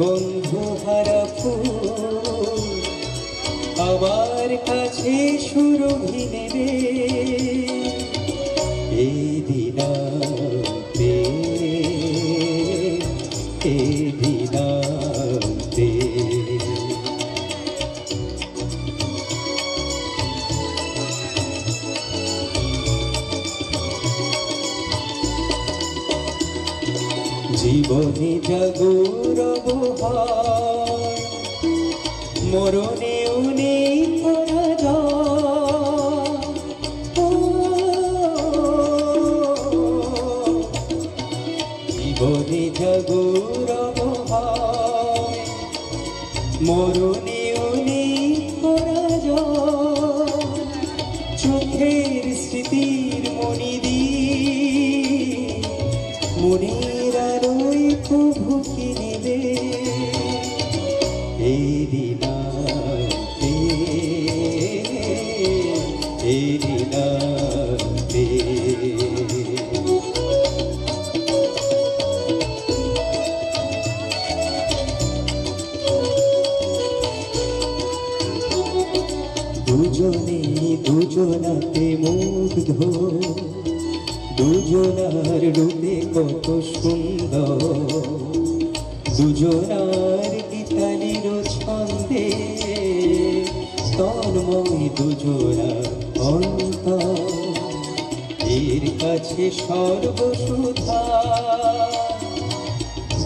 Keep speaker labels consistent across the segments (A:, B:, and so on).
A: বন্ধু হারা ফুল আমার কাছে সুরভি নেবে। Moro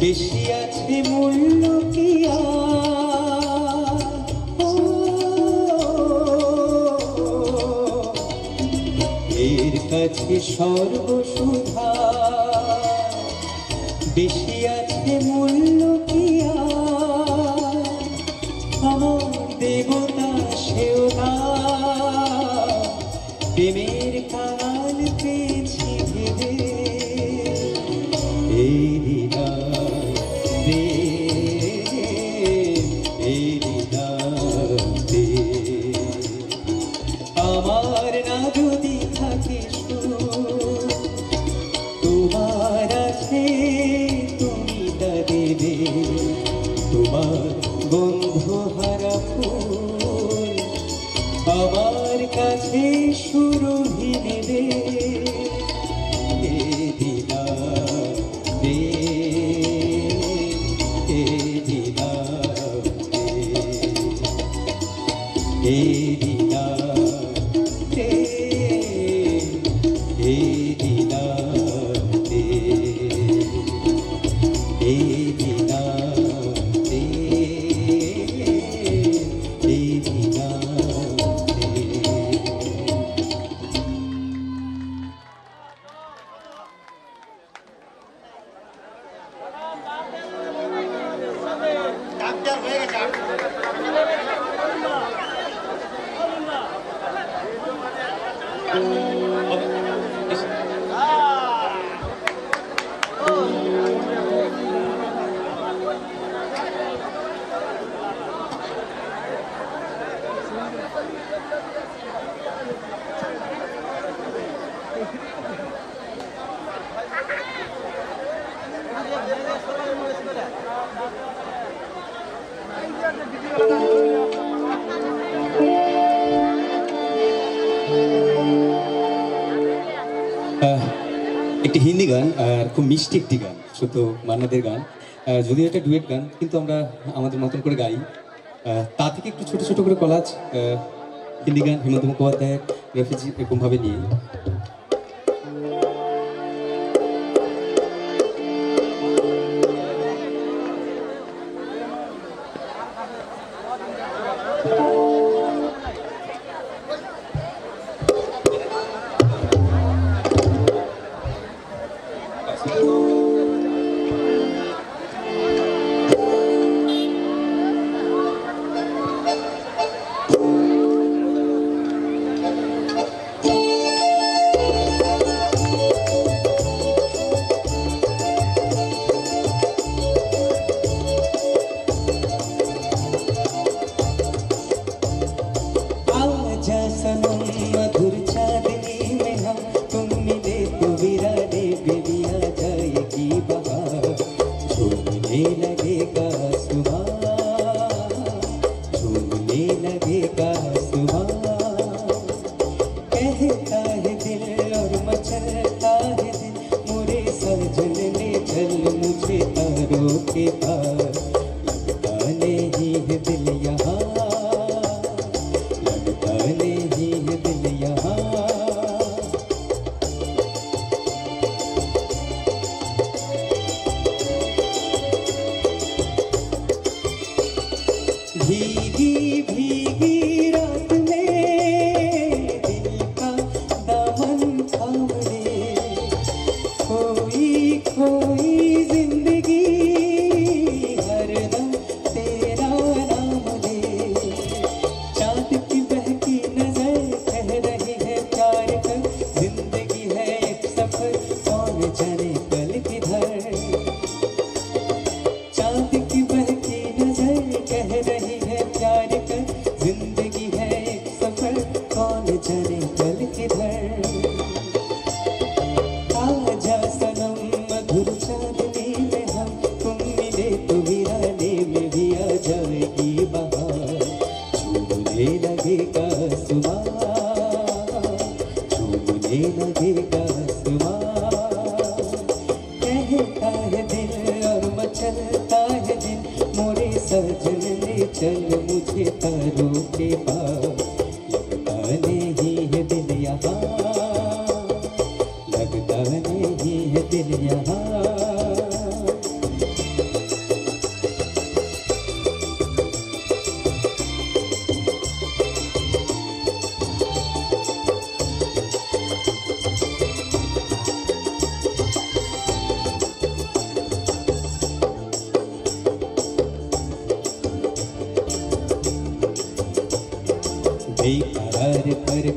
A: বেশি আছে মূল্য কি এর কাছে সর্বসুধা। বেশি হারা গান আর খুব মিষ্টি একটি গান সত্য মান্নাদের গান যদিও একটা ডুয়েট গান, কিন্তু আমরা আমাদের মতন করে গাই তা থেকে একটু ছোট ছোট করে কলাজ হিন্দি গান, হেমন্ত মুখোপাধ্যায়ের রেফিজি এরকমভাবে নিয়ে Thank you. सीता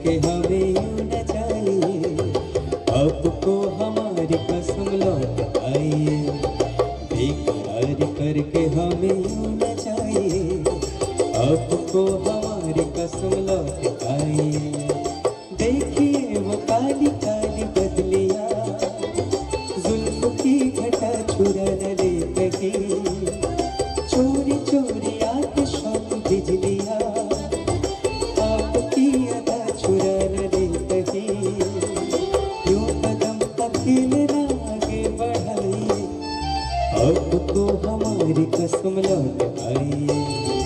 A: के हम मुलीच सुमलं आई.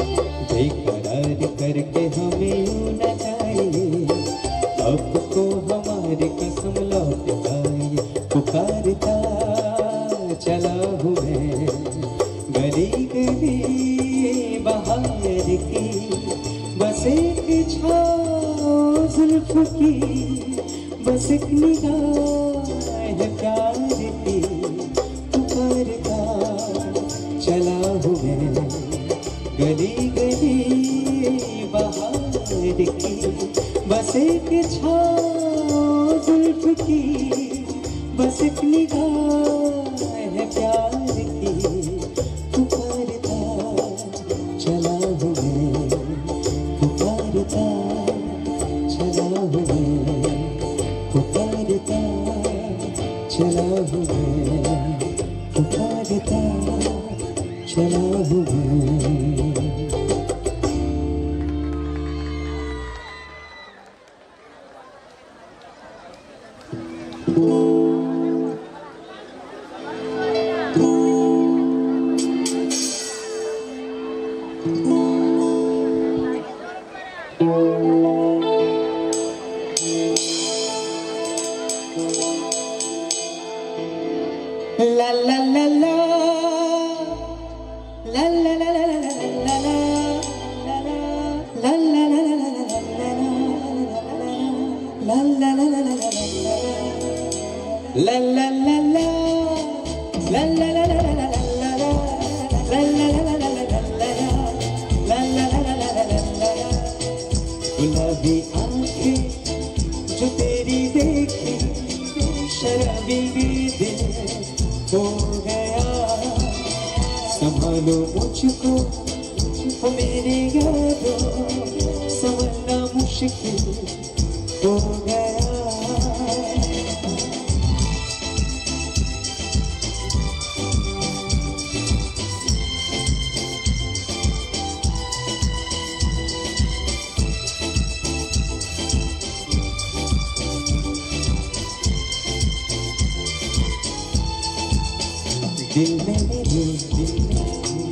A: दिल में मेरे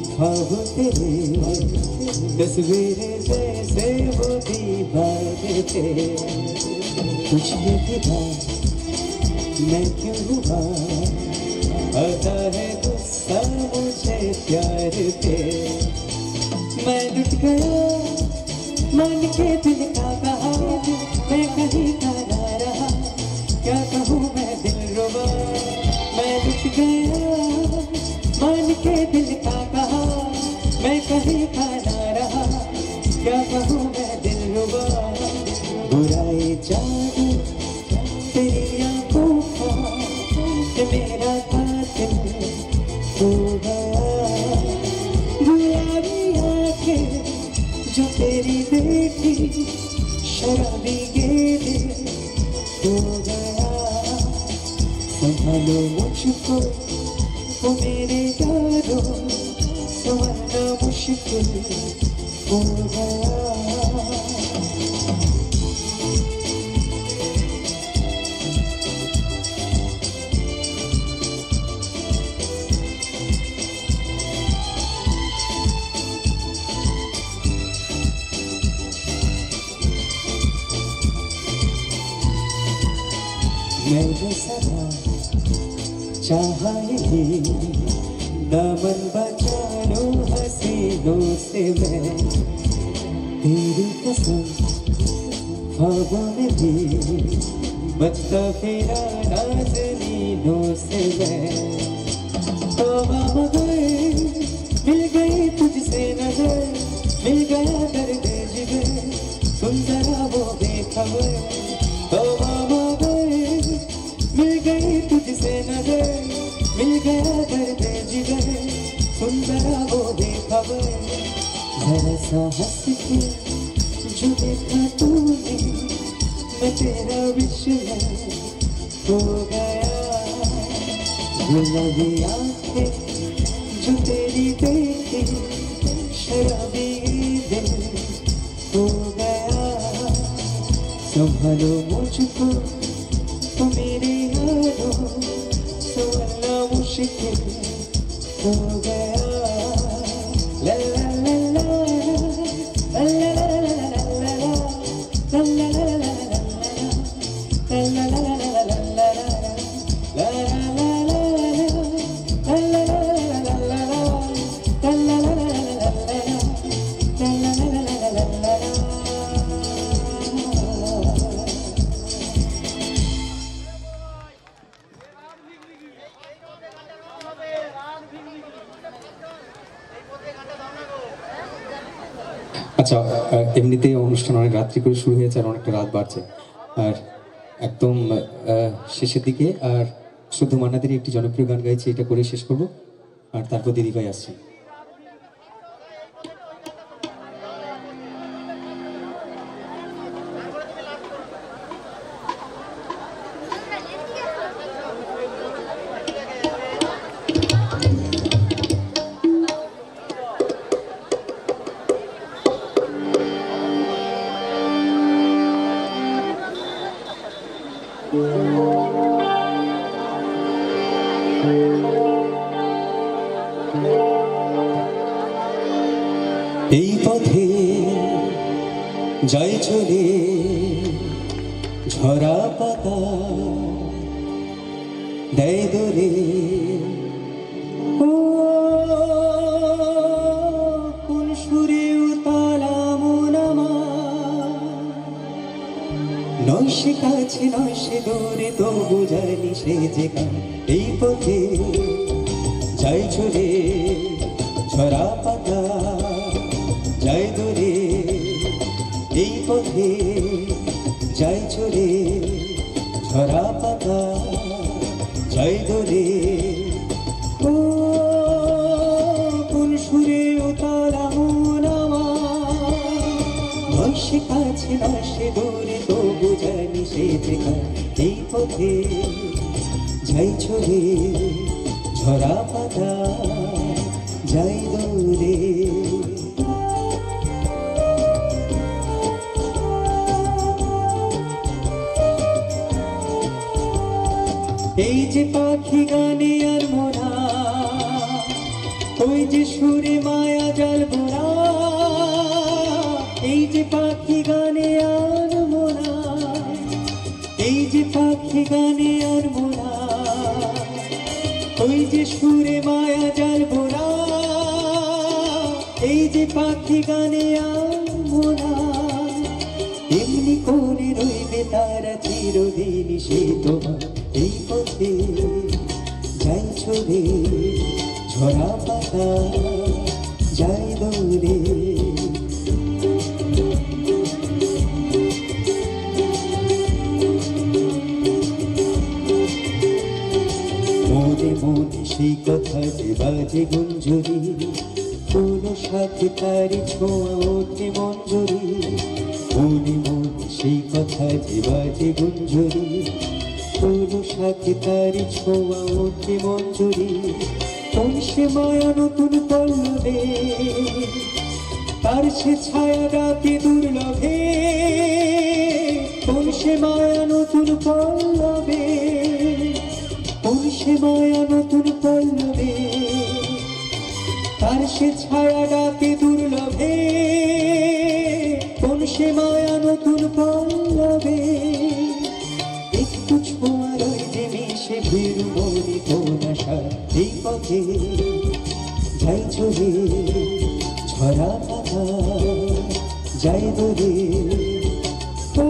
A: ख्वाब तेरे तस्वीरें जैसे वो दीवाने थे कुछ ये गिरा मैं क्यों हुआ आता है गुस्सा मुझे प्यार पे मैं लुट गया मन के दिल का कहा मैं कहीं का ना रहा क्या कहूँ मैं दिल रुबा के दिल का कहा मैं कहीं का ना रहा क्या कहूँ मैं दिल रुबा बुराई जादू तेरी आंखों का कि मेरा कातिल हो गया गुलाबी आंखें जो तेरी बेटी शराबी गेले हो गया संभालो मुझको वो मेरे यारों संभालना मुश्किल हो गया चाहा यही दामन बचा लो हसीनों से मैं तेरी कसम ख्वाबों में भी बचता फिरा नाजनीनों से मैं तौबा मगर हंस के जो देखा तूने मैं तेरा विश्व हो गया गुलाबी जो तेरी देखी शराबी दिल हो गया संभालो मुझको तो मेरे यारों संभालना मुश्किल हो गया।
B: রাত্রি করে শুরু হয়েছে আর অনেকটা রাত বাড়ছে। আর একদম শেষের দিকে আর শুধু মান্নাদেরই একটি জনপ্রিয় গান গাইছে, এটা করে শেষ করব। আর তারপর দিদিভাই আসছে
A: যাই চলে ঝরা পাতা। দেয় দোলে কোন সুরে উতালা আমার। নয় সে কাছে, নয় সে দূরে, তবু জানি সে যে এই পথে। যাই চলে ঝরা পাতা। পথে যাই চলে ঝরা পাতা যাই দূরে ও, কোন সুরে মন আমার সে কাছে নয় সে দূরে যে গান। এই পথে যাই চলে ঝরা পাতা জল এই যে পাখি গানে আর মোরা, এই যে পাখি গানে আর মোরা, ওই যে সুরে মায়া জল ভরা এই যে পাখি গানে আমরা এমনি করে রইবে তারা সে তোমার, এই পথে যাই ছড়ে ঝরা পাতা। দৌড়ে মনে মনে সেই কথা যে বাজে গুঞ্জরি কোনো সাথে তারি ছোঁয়া ওঠে মঞ্জরি। মনে মনে সেই কথা যে বাজে গুঞ্জরি কোনো সাথে তারি ছোঁয়া ওঠে মঞ্জরি। কোন মায়া নতুন পল্লবে তার সে ছায়া ডাকে দুর্লভে কোন মায়া নতুন পল্লবে সে মায়া নতুন পল্লবে? তার সে ছায়া ডাকে দুর্লভে কোন মায়া নতুন পল্লবে? একটু ছোঁয়া রইতে মিশে ভিড় যাই চলে ঝরা পাতা যাই দূরে ও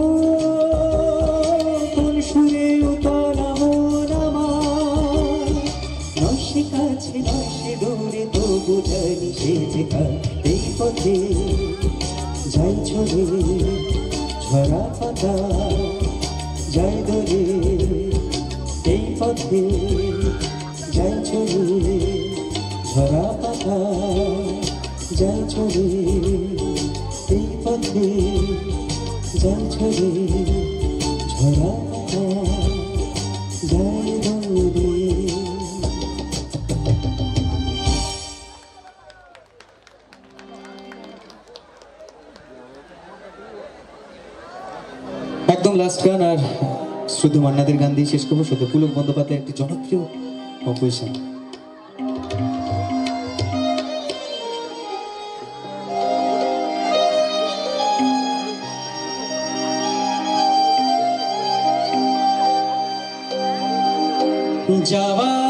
A: কোন সুরে উতলা মন আমার? নসে কাছে নসে দূরে তবু জানি সে যে এই পথে। চলে ঝরা পাতা যাই দূরে এই পথে যাই চলে ঝরা পাতা, যাই চলে এই পথে যাই চলে ঝরা পাতা, যাই
C: একদম লাস্ট গান আর শুধু মান্নাদের গান দিয়ে শেষ করব। শুধু পুলক বন্দ্যোপাধ্যায় একটি জনপ্রিয়
A: 먹고 있어. 자와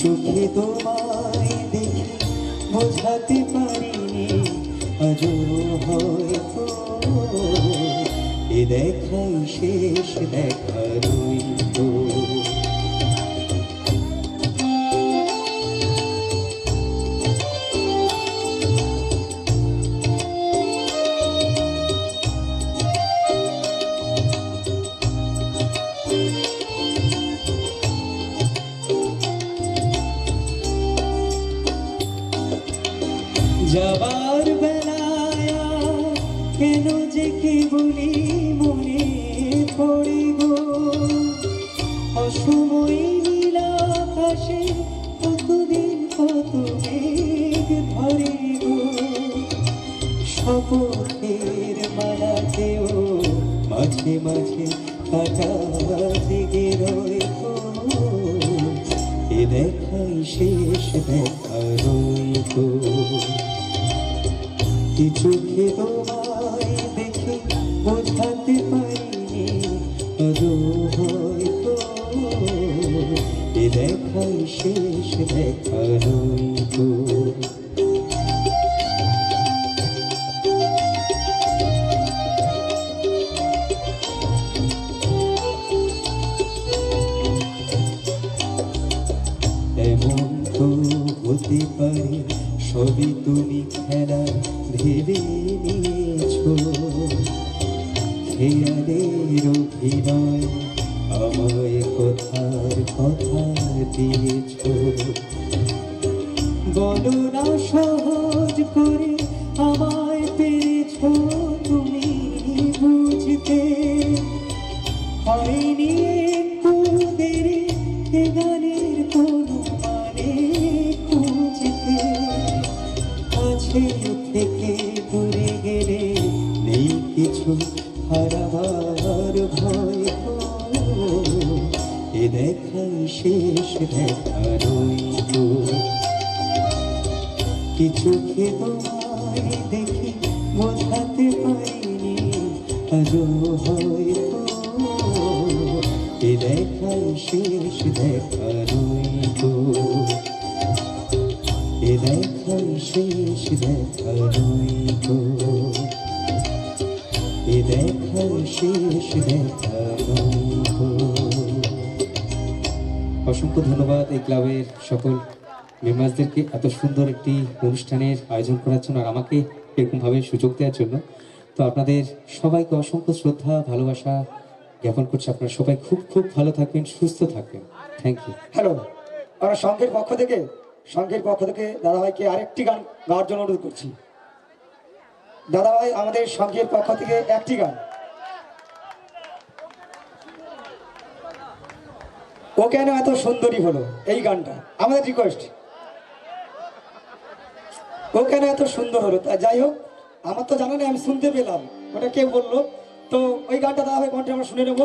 A: চোখে তোমায় দেখে বোঝাতে পারিনি আজও হয়তো। এ দেখাই শেষ দেখা রইল শপথের মালাতেও মাঝে মাঝে কাটা জেগে রয়ে গো এ দেখাই শেষ দেখা রইতো কি চোখে তোমায় দেখে বোঝাতে পারিনি? হয়তো এ দেখাই শেষ দেখা রইতো কথার কথা দিয়েছ। অসংখ্য ধন্যবাদ এই ক্লাবের সকল মেম্বারসদেরকে এত সুন্দর একটি অনুষ্ঠানের আয়োজন করার জন্য আর আমাকে এরকমভাবে সুযোগ দেওয়ার জন্য। তো আপনাদের সবাইকে অসংখ্য শ্রদ্ধা, ভালোবাসা জ্ঞাপন করছি। আপনারা সবাই খুব খুব ভালো থাকবেন, সুস্থ থাকবেন। থ্যাংক ইউ
D: হ্যালো আমরা সংঘের পক্ষ থেকে সংঘের পক্ষ থেকে দাদাভাইকে আরেকটি গান গাওয়ার জন্য অনুরোধ করছি। দাদাভাই আমাদের সংঘের পক্ষ থেকে একটি গান। ও কেন এত সুন্দরী হলো? এই গানটা, আমাদের রিকোয়েস্ট ও কেন এত সুন্দর হলো? তা যাই হোক, আমার তো জানা নেই, আমি শুনতে পেলাম। ওটা কে বলল? তো ওই গানটা দাদাভাই কণ্ঠে আমরা শুনে নেব।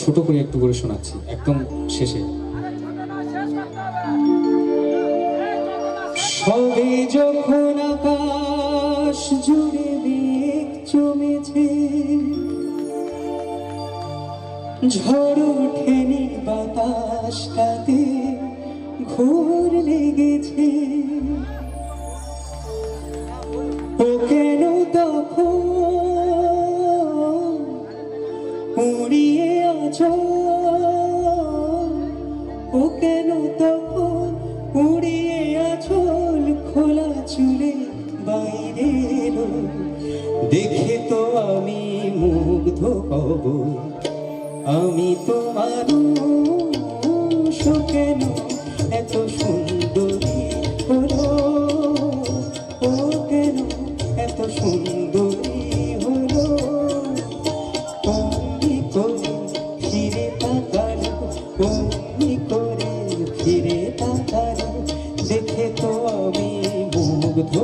A: ছোট করে একটু করে শোনাচ্ছি, একদম শেষে। সবে যখন আকাশ জুড়ে মেঘ জমেছে, ঝড় ওঠেনি বাতাসটাতে ঘোর লেগেছে। ও কেন তখন আমি তোমার কেন এত সুন্দরী হলো? ও কেন এত সুন্দরী হলো? অমনি করে ফিরে তাকালো অমনি করে ফিরে তাকালো দেখে তো আমি মুগ্ধ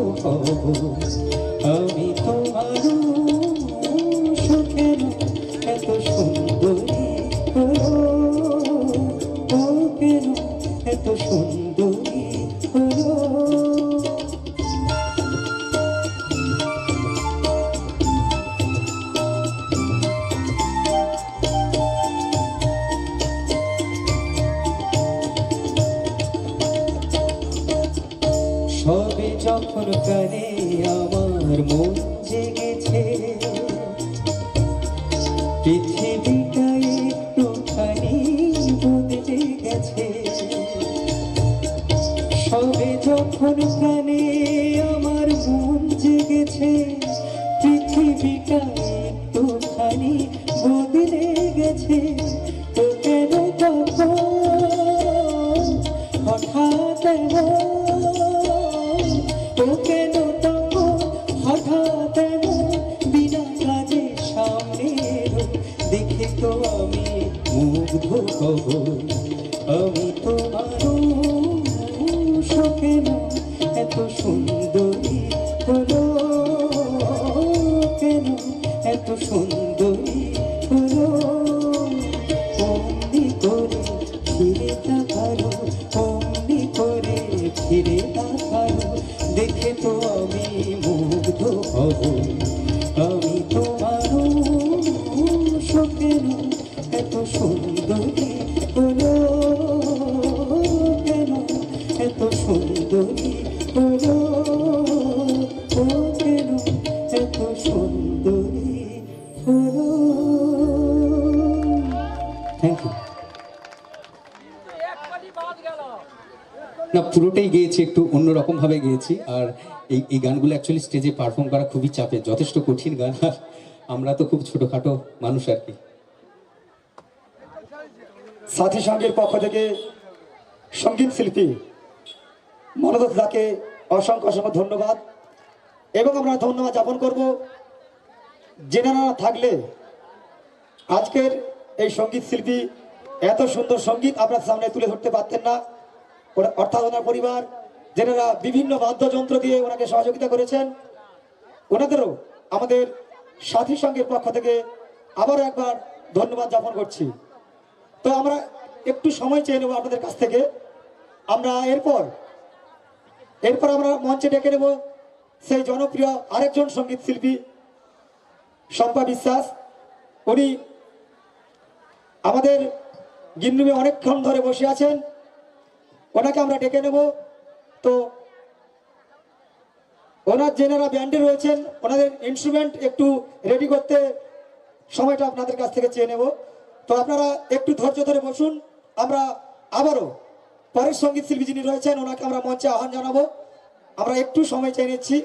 A: গেয়েছি আর এই এই গানগুলো অ্যাকচুয়ালি স্টেজে পারফর্ম করা খুবই চাপে যথেষ্ট কঠিন গান। আর আমরা তো খুব ছোটখাটো মানুষ আর কি।
D: সাথী সঙ্গের পক্ষ থেকে সংগীত শিল্পী মনোদত দাকে অসংখ্য অসংখ্য ধন্যবাদ। এবং আমরা ধন্যবাদ জ্ঞাপন করব জেনারা থাকলে আজকের এই সংগীত শিল্পী, এত সুন্দর সংগীত আপনার সামনে তুলে ধরতে পারতেন না। অর্থাৎ ওনার পরিবার যেনারা বিভিন্ন বাদ্যযন্ত্র দিয়ে ওনাকে সহযোগিতা করেছেন। ওনাদেরও আমাদের সাথী সঙ্গের পক্ষ থেকে আবারও একবার ধন্যবাদ জ্ঞাপন করছি। তো আমরা একটু সময় চেয়ে নেব আপনাদের কাছ থেকে। আমরা এরপর এরপর আমরা মঞ্চে ডেকে নেব সেই জনপ্রিয় আরেকজন সংগীত শিল্পী, শম্পা বিশ্বাস। উনি আমাদের গিন্নুমে অনেকক্ষণ ধরে বসে আছেন। ওনাকে আমরা ডেকে নেব। তো ওনার যেনারা ব্যান্ডে রয়েছেন, ওনাদের ইনস্ট্রুমেন্ট একটু রেডি করতে সময়টা আপনাদের কাছ থেকে চেয়ে নেব। তো আপনারা একটু ধৈর্য ধরে বসুন, আমরা আবারও পরের সংগীত শিল্পী যিনি রয়েছেন, ওনাকে আমরা মঞ্চে আহ্বান জানাব। আমরা একটু সময় চেয়ে নিচ্ছি।